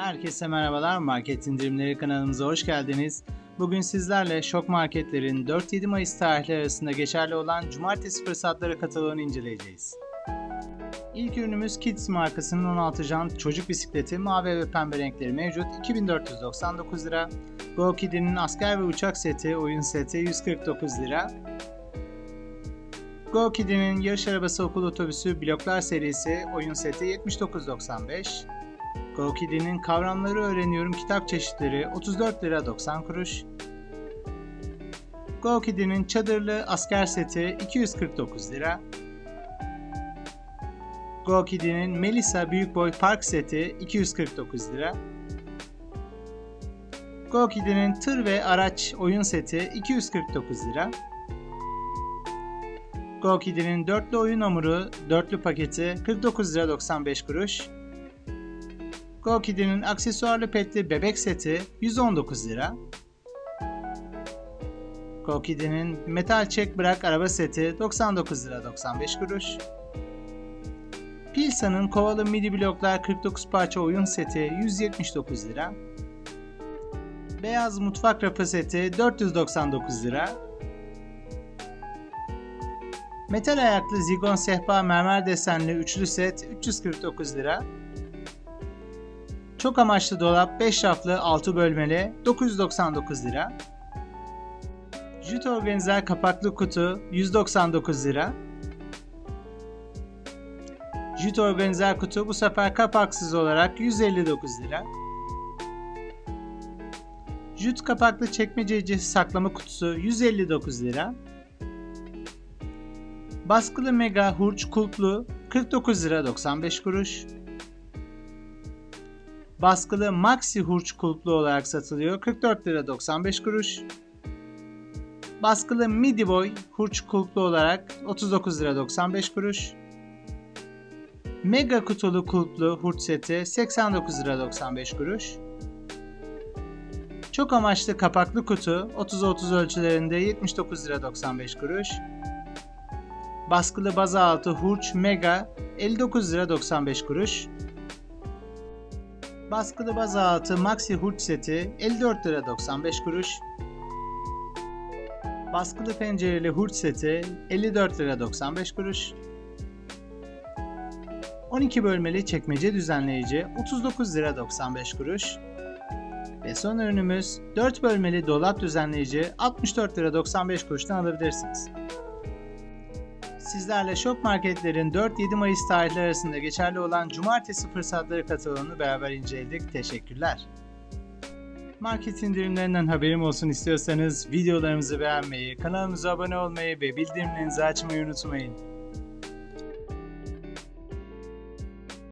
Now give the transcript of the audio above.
Herkese merhabalar. Market indirimleri kanalımıza hoş geldiniz. Bugün sizlerle şok marketlerin 4-7 Mayıs tarihleri arasında geçerli olan cumartesi fırsatları kataloğunu inceleyeceğiz. İlk ürünümüz Kids markasının 16 jant çocuk bisikleti mavi ve pembe renkleri mevcut 2499 lira. Go Kid'in asker ve uçak seti oyun seti 149 lira. Go Kid'in yarış arabası okul otobüsü bloklar serisi oyun seti 79.95. Go Kid'in kavramları öğreniyorum kitap çeşitleri 34 lira 90 kuruş. Go Kid'in çadırlı asker seti 249 lira. Go Kid'in Melissa büyük boy park seti 249 lira. Go Kid'in tır ve araç oyun seti 249 lira. Go Kid'in dörtlü oyun hamuru dörtlü paketi 49 lira 95 kuruş. Go Kid'in aksesuarlı petli bebek seti 119 lira. Go Kid'in metal çek bırak araba seti 99 lira 95 kuruş. Pilsa'nın kovalı midi bloklar 49 parça oyun seti 179 lira. Beyaz mutfak rafı seti 499 lira. Metal ayaklı zigon sehpa mermer desenli üçlü set 349 lira. Çok amaçlı dolap 5 raflı 6 bölmeli 999 lira. Jüt organizer kapaklı kutu 199 lira. Jüt organizer kutu bu sefer kapaksız olarak 159 lira. Jüt kapaklı çekmececi saklama kutusu 159 lira. Baskılı mega hurç kulplu 49 lira 95 kuruş. Baskılı maxi hurç kulplu olarak satılıyor 44 lira 95 kuruş. Baskılı midi boy hurç kulplu olarak 39 lira 95 kuruş. Mega kutulu kulplu hurç seti 89 lira 95 kuruş. Çok amaçlı kapaklı kutu 30-30 ölçülerinde 79 lira 95 kuruş. Baskılı baza altı hurç mega 59 lira 95 kuruş. Baskılı baza altı maxi hurç seti 54 lira 95 kuruş. Baskılı pencereli hurç seti 54 lira 95 kuruş. 12 bölmeli çekmece düzenleyici 39 lira 95 kuruş. Ve son ürünümüz 4 bölmeli dolap düzenleyici 64 lira 95 kuruştan alabilirsiniz. Sizlerle şok marketlerin 4-7 Mayıs tarihleri arasında geçerli olan cumartesi fırsatları kataloğunu beraber inceledik. Teşekkürler. Market indirimlerinden haberim olsun istiyorsanız videolarımızı beğenmeyi, kanalımıza abone olmayı ve bildirimlerinizi açmayı unutmayın.